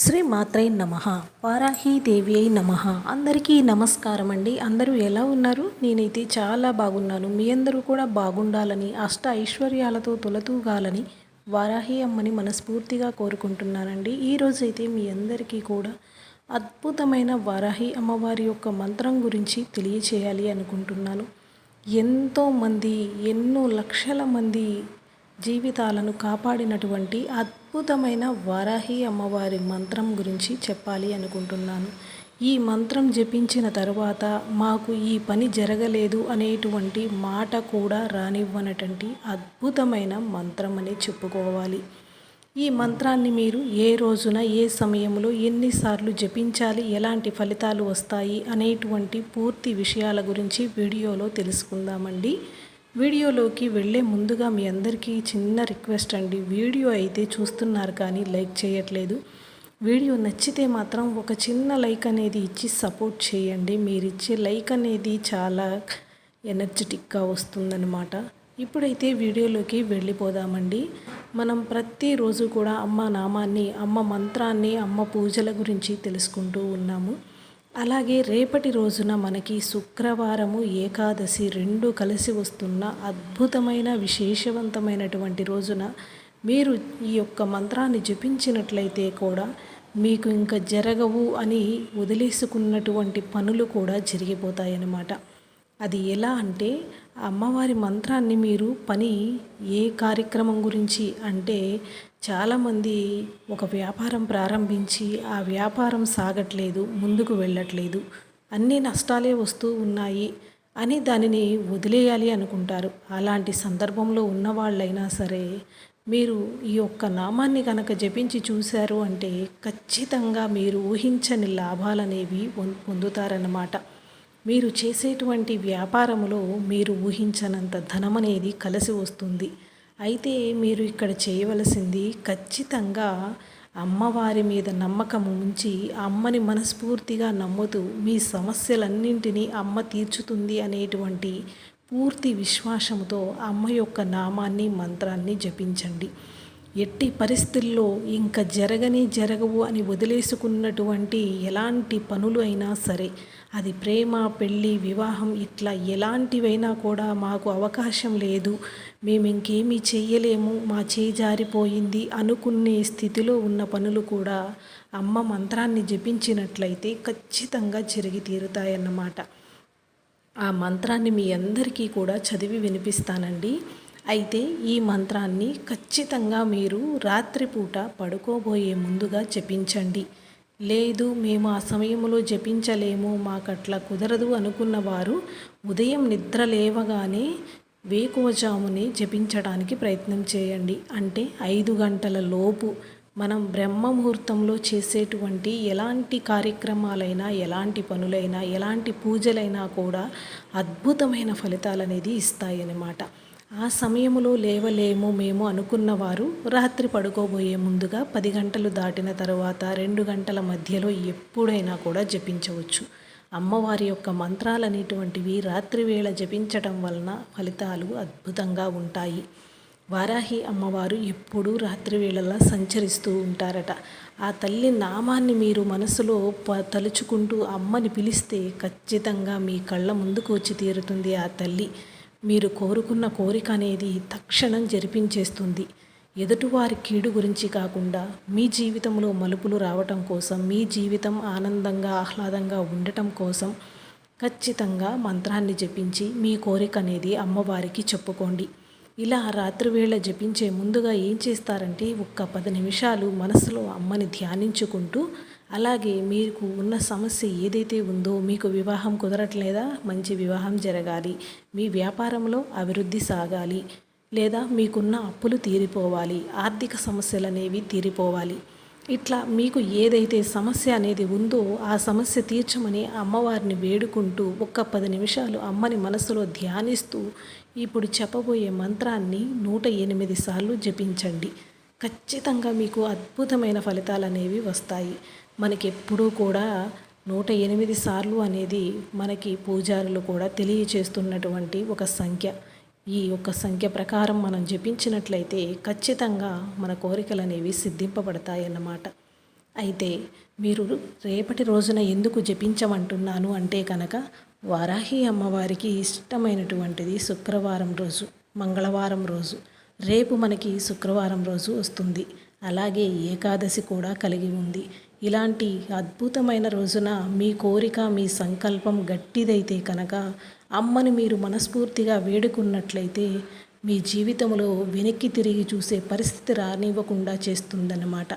శ్రీ మాత్రై నమ. దేవి అయి నమ. అందరికీ నమస్కారం అండి అందరూ ఎలా ఉన్నారు? నేనైతే చాలా బాగున్నాను. మీ అందరూ కూడా బాగుండాలని అష్ట ఐశ్వర్యాలతో తొలతూగాలని వారాహి అమ్మని మనస్ఫూర్తిగా కోరుకుంటున్నానండి. ఈరోజైతే మీ అందరికీ కూడా అద్భుతమైన వారాహి అమ్మవారి యొక్క మంత్రం గురించి తెలియచేయాలి అనుకుంటున్నాను. ఎంతోమంది ఎన్నో లక్షల మంది జీవితాలను కాపాడినటువంటి అద్భుతమైన వారాహి అమ్మవారి మంత్రం గురించి చెప్పాలి అనుకుంటున్నాను. ఈ మంత్రం జపించిన తర్వాత మాకు ఈ పని జరగలేదు అనేటువంటి మాట కూడా రానివ్వనటువంటి అద్భుతమైన మంత్రం అని చెప్పుకోవాలి. ఈ మంత్రాన్ని మీరు ఏ రోజున ఏ సమయంలో ఎన్నిసార్లు జపించాలి ఎలాంటి ఫలితాలు వస్తాయి అనేటువంటి పూర్తి విషయాల గురించి వీడియోలో తెలుసుకుందామండి. వీడియోలోకి వెళ్ళే ముందుగా మీ అందరికీ చిన్న రిక్వెస్ట్ అండి. వీడియో అయితే చూస్తున్నారు కానీ లైక్ చేయట్లేదు. వీడియో నచ్చితే మాత్రం ఒక చిన్న లైక్ అనేది ఇచ్చి సపోర్ట్ చేయండి. మీరు ఇచ్చే లైక్ అనేది చాలా ఎనర్జెటిక్గా వస్తుందన్నమాట. ఇప్పుడైతే వీడియోలోకి వెళ్ళిపోదామండి. మనం ప్రతిరోజు కూడా అమ్మ నామాన్ని అమ్మ మంత్రాన్ని అమ్మ పూజల గురించి తెలుసుకుంటూ ఉన్నాము. అలాగే రేపటి రోజున మనకి శుక్రవారము ఏకాదశి రెండు కలిసి వస్తున్న అద్భుతమైన విశేషవంతమైనటువంటి రోజున మీరు ఈ యొక్క మంత్రాన్ని జపించినట్లయితే కూడా మీకు ఇంకా జరగవు అని వదిలేసుకున్నటువంటి పనులు కూడా జరిగిపోతాయన్నమాట. అది ఎలా అంటే అమ్మవారి మంత్రాన్ని మీరు పని ఏ కార్యక్రమం గురించి అంటే చాలామంది ఒక వ్యాపారం ప్రారంభించి ఆ వ్యాపారం సాగట్లేదు ముందుకు వెళ్ళట్లేదు. అన్ని నష్టాలే వస్తూ ఉన్నాయి అని దానిని వదిలేయాలి అనుకుంటారు. అలాంటి సందర్భంలో ఉన్నవాళ్ళైనా సరే మీరు ఈ యొక్క నామాన్ని కనుక జపించి చూశారు అంటే ఖచ్చితంగా మీరు ఊహించని లాభాలనేవి పొందుతారన్నమాట. మీరు చేసేటువంటి వ్యాపారములో మీరు ఊహించనంత ధనం అనేది కలిసి వస్తుంది. అయితే మీరు ఇక్కడ చేయవలసింది ఖచ్చితంగా అమ్మవారి మీద నమ్మకం ఉంచి అమ్మని మనస్ఫూర్తిగా నమ్ముతూ మీ సమస్యలన్నింటినీ అమ్మ తీర్చుతుంది అనేటువంటి పూర్తి విశ్వాసంతో అమ్మ యొక్క నామాన్ని మంత్రాన్ని జపించండి. ఎట్టి పరిస్థితుల్లో ఇంకా జరగని జరగవు అని వదిలేసుకున్నటువంటి ఎలాంటి పనులు అయినా సరే అది ప్రేమ పెళ్ళి వివాహం ఇట్లా ఎలాంటివైనా కూడా మాకు అవకాశం లేదు. మేము ఇంకేమీ చెయ్యలేము. మా చేయి జారిపోయింది అనుకునే స్థితిలో ఉన్న పనులు కూడా అమ్మ మంత్రాన్ని జపించినట్లయితే ఖచ్చితంగా జరిగి తీరుతాయన్నమాట. ఆ మంత్రాన్ని మీ అందరికీ కూడా చదివి వినిపిస్తానండి. అయితే ఈ మంత్రాన్ని ఖచ్చితంగా మీరు రాత్రిపూట పడుకోబోయే ముందుగా జపించండి. లేదు మేము ఆ సమయంలో జపించలేము మాకట్లా కుదరదు అనుకున్న వారు ఉదయం నిద్ర లేవగానే వేకువజాముని జపించడానికి ప్రయత్నం చేయండి. అంటే ఐదు గంటల లోపు మనం బ్రహ్మ ముహూర్తంలో చేసేటువంటి ఎలాంటి కార్యక్రమాలైనా ఎలాంటి పనులైనా ఎలాంటి పూజలైనా కూడా అద్భుతమైన ఫలితాలు అనేది ఇస్తాయన్నమాట. ఆ సమయములో లేవలేము మేము అనుకున్నవారు రాత్రి పడుకోబోయే ముందుగా పది గంటలు దాటిన తరువాత రెండు గంటల మధ్యలో ఎప్పుడైనా కూడా జపించవచ్చు. అమ్మవారి యొక్క మంత్రాలనేటువంటివి రాత్రి వేళ జపించటం వలన ఫలితాలు అద్భుతంగా ఉంటాయి. వారాహి అమ్మవారు ఎప్పుడూ రాత్రి వేళలా సంచరిస్తూ ఉంటారట. ఆ తల్లి నామాన్ని మీరు మనసులో ప తలుచుకుంటూ అమ్మని పిలిస్తే ఖచ్చితంగా మీ కళ్ళ ముందుకు వచ్చి తీరుతుంది ఆ తల్లి. మీరు కోరుకున్న కోరిక అనేది తక్షణం జరిపించేస్తుంది. ఎదుటివారి కీడు గురించి కాకుండా మీ జీవితంలో మలుపులు రావటం కోసం మీ జీవితం ఆనందంగా ఆహ్లాదంగా ఉండటం కోసం ఖచ్చితంగా మంత్రాన్ని జపించి మీ కోరిక అనేది అమ్మవారికి చెప్పుకోండి. ఇలా రాత్రివేళ జపించే ముందుగా ఏం చేస్తారంటే ఒక్క పది నిమిషాలు మనసులో అమ్మని ధ్యానించుకుంటూ అలాగే మీకు ఉన్న సమస్య ఏదైతే ఉందో మీకు వివాహం కుదరట్లేదా? మంచి వివాహం జరగాలి. మీ వ్యాపారంలో అభివృద్ధి సాగాలి. లేదా మీకున్న అప్పులు తీరిపోవాలి. ఆర్థిక సమస్యలు అనేవి తీరిపోవాలి. ఇట్లా మీకు ఏదైతే సమస్య అనేది ఉందో ఆ సమస్య తీర్చమని అమ్మవారిని వేడుకుంటూ ఒక్క పది నిమిషాలు అమ్మని మనసులో ధ్యానిస్తూ ఇప్పుడు చెప్పబోయే మంత్రాన్ని నూట ఎనిమిది సార్లు జపించండి. ఖచ్చితంగా మీకు అద్భుతమైన ఫలితాలు అనేవి వస్తాయి. మనకి ఎప్పుడూ కూడా నూట ఎనిమిది సార్లు అనేది మనకి పూజారులు కూడా తెలియచేస్తున్నటువంటి ఒక సంఖ్య. ఈ యొక్క సంఖ్య ప్రకారం మనం జపించినట్లయితే ఖచ్చితంగా మన కోరికలు అనేవి సిద్ధింపబడతాయన్నమాట. అయితే మీరు రేపటి రోజున ఎందుకు జపించమంటున్నాను అంటే కనుక వారాహి అమ్మవారికి ఇష్టమైనటువంటిది శుక్రవారం రోజు మంగళవారం రోజు. రేపు మనకి శుక్రవారం రోజు వస్తుంది. అలాగే ఏకాదశి కూడా కలిగి ఉంది. ఇలాంటి అద్భుతమైన రోజున మీ కోరిక మీ సంకల్పం గట్టిదైతే కనుక అమ్మని మీరు మనస్ఫూర్తిగా వేడుకున్నట్లయితే మీ జీవితంలో వెనక్కి తిరిగి చూసే పరిస్థితి రానివ్వకుండా చేస్తుందన్నమాట.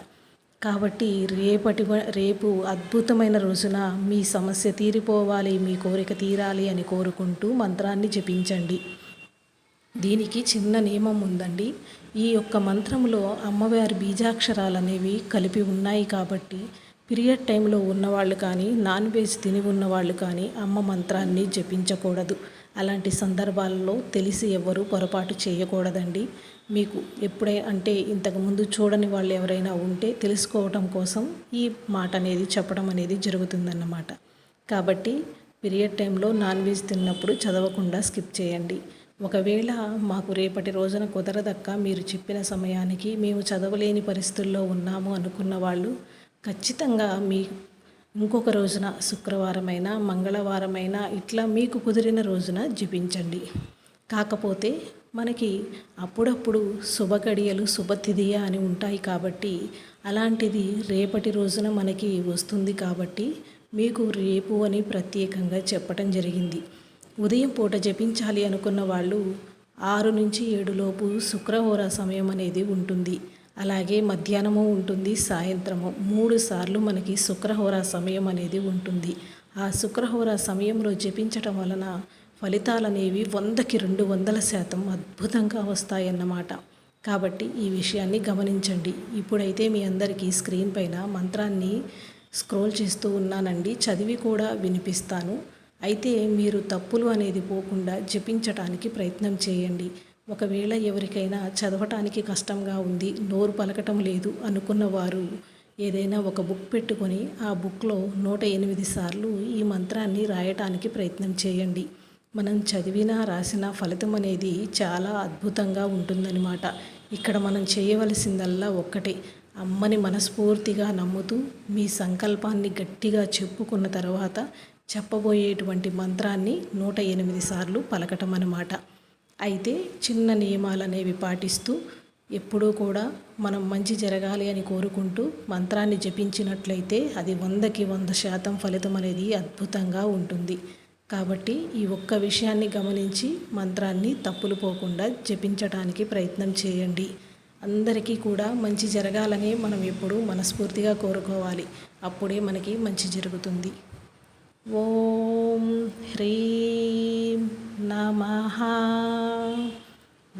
కాబట్టి రేపటి రేపు అద్భుతమైన రోజున మీ సమస్య తీరిపోవాలి మీ కోరిక తీరాలి అని కోరుకుంటూ మంత్రాన్ని జపించండి. దీనికి చిన్న నియమం ఉందండి. ఈ యొక్క మంత్రంలో అమ్మవారి బీజాక్షరాలు అనేవి కలిపి ఉన్నాయి కాబట్టి పీరియడ్ టైంలో ఉన్నవాళ్ళు కానీ నాన్ వెజ్ తిని ఉన్నవాళ్ళు కానీ అమ్మ మంత్రాన్ని జపించకూడదు. అలాంటి సందర్భాల్లో తెలిసి ఎవ్వరూ పొరపాటు చేయకూడదండి. మీకు ఎప్పుడై అంటే ఇంతకుముందు చూడని వాళ్ళు ఎవరైనా ఉంటే తెలుసుకోవటం కోసం ఈ మాట అనేది చెప్పడం అనేది జరుగుతుందన్నమాట. కాబట్టి పీరియడ్ టైంలో నాన్ వెజ్ తిన్నప్పుడు చదవకుండా స్కిప్ చేయండి. ఒకవేళ మాకు రేపటి రోజున కుదరదక్క మీరు చెప్పిన సమయానికి మేము చదవలేని పరిస్థితుల్లో ఉన్నాము అనుకున్న వాళ్ళు ఖచ్చితంగా మీ ఇంకొక రోజున శుక్రవారమైనా మంగళవారమైనా ఇట్లా మీకు కుదిరిన రోజున జపించండి. కాకపోతే మనకి అప్పుడప్పుడు శుభగడియలు శుభతిథియ అని ఉంటాయి కాబట్టి అలాంటిది రేపటి రోజున మనకి వస్తుంది కాబట్టి మీకు రేపు అని ప్రత్యేకంగా చెప్పటం జరిగింది. ఉదయం పూట జపించాలి అనుకున్న వాళ్ళు ఆరు నుంచి ఏడులోపు శుక్రహోర సమయం అనేది ఉంటుంది. అలాగే మధ్యాహ్నము ఉంటుంది సాయంత్రము. మూడు సార్లు మనకి శుక్రహోర సమయం అనేది ఉంటుంది. ఆ శుక్రహోర సమయంలో జపించటం వలన ఫలితాలు అనేవి వందకి రెండు వందల శాతం అద్భుతంగా వస్తాయన్నమాట. కాబట్టి ఈ విషయాన్ని గమనించండి. ఇప్పుడైతే మీ అందరికీ స్క్రీన్ పైన మంత్రాన్ని స్క్రోల్ చేస్తూ ఉన్నానండి. చదివి కూడా వినిపిస్తాను. అయితే మీరు తప్పులు అనేది పోకుండా జపించటానికి ప్రయత్నం చేయండి. ఒకవేళ ఎవరికైనా చదవటానికి కష్టంగా ఉంది నోరు పలకటం లేదు అనుకున్నవారు ఏదైనా ఒక బుక్ పెట్టుకొని ఆ బుక్లో నూట ఎనిమిది సార్లు ఈ మంత్రాన్ని రాయటానికి ప్రయత్నం చేయండి. మనం చదివినా రాసిన ఫలితం అనేది చాలా అద్భుతంగా ఉంటుందన్నమాట. ఇక్కడ మనం చేయవలసిందల్లా ఒక్కటే. అమ్మని మనస్ఫూర్తిగా నమ్ముతూ మీ సంకల్పాన్ని గట్టిగా చెప్పుకున్న తర్వాత చెప్పబోయేటువంటి మంత్రాన్ని నూట ఎనిమిది సార్లు పలకటం అన్నమాట అయితే చిన్న నియమాలు అనేవి పాటిస్తూ ఎప్పుడూ కూడా మనం మంచి జరగాలి అని కోరుకుంటూ మంత్రాన్ని జపించినట్లయితే అది వందకి వంద శాతం ఫలితం అనేది అద్భుతంగా ఉంటుంది. కాబట్టి ఈ ఒక్క విషయాన్ని గమనించి మంత్రాన్ని తప్పులు పోకుండా జపించటానికి ప్రయత్నం చేయండి. అందరికీ కూడా మంచి జరగాలని మనం ఎప్పుడూ మనస్ఫూర్తిగా కోరుకోవాలి. అప్పుడే మనకి మంచి జరుగుతుంది. ఓం హ్రీం నమ.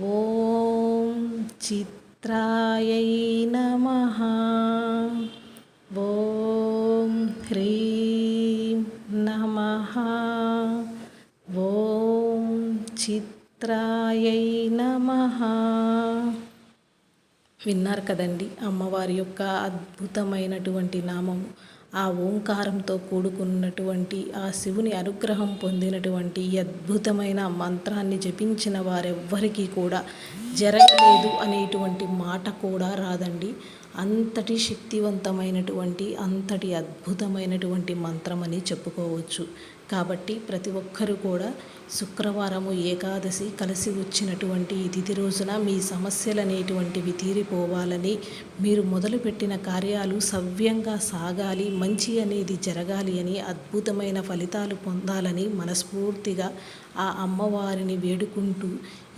ఓం చిత్రాయై నమ. ఓం హ్రీం నమ. ఓం చిత్రాయై నమ. విన్నారు కదండి అమ్మవారి యొక్క అద్భుతమైనటువంటి నామము. ఆ ఓంకారంతో కూడుకున్నటువంటి ఆ శివుని అనుగ్రహం పొందినటువంటి అద్భుతమైన మంత్రాన్ని జపించిన వారెవ్వరికీ కూడా జరగలేదు అనేటువంటి మాట కూడా రాదండి. అంతటి శక్తివంతమైనటువంటి అంతటి అద్భుతమైనటువంటి మంత్రం అని చెప్పుకోవచ్చు. కాబట్టి ప్రతి ఒక్కరూ కూడా శుక్రవారము ఏకాదశి కలిసి వచ్చినటువంటి తిథి రోజున మీ సమస్యలు అనేటువంటివి తీరిపోవాలని మీరు మొదలుపెట్టిన కార్యాలు సవ్యంగా సాగాలి మంచి అనేది జరగాలి అని అద్భుతమైన ఫలితాలు పొందాలని మనస్ఫూర్తిగా ఆ అమ్మవారిని వేడుకుంటూ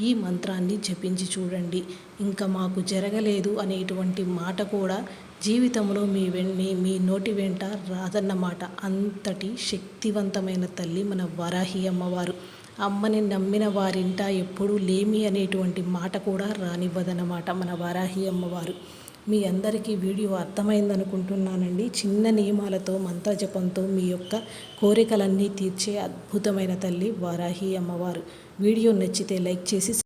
ఈ మంత్రాన్ని జపించి చూడండి. ఇంకా మాకు జరగలేదు అనేటువంటి మాట కూడా జీవితంలో మీ వెన్ని మీ నోటి వెంట రాదన్నమాట. అంతటి శక్తివంతమైన తల్లి మన వరాహి అమ్మవారు. అమ్మని నమ్మిన వారింట ఎప్పుడూ లేమి అనేటువంటి మాట కూడా రానివ్వదన్నమాట మన వరాహి అమ్మవారు. మీ అందరికీ వీడియో అర్థమైందనుకుంటున్నానండి. చిన్న నియమాలతో మంత్రజపంతో మీ యొక్క కోరికలన్నీ తీర్చే అద్భుతమైన తల్లి వారాహి అమ్మవారు. వీడియో నచ్చితే లైక్ చేసి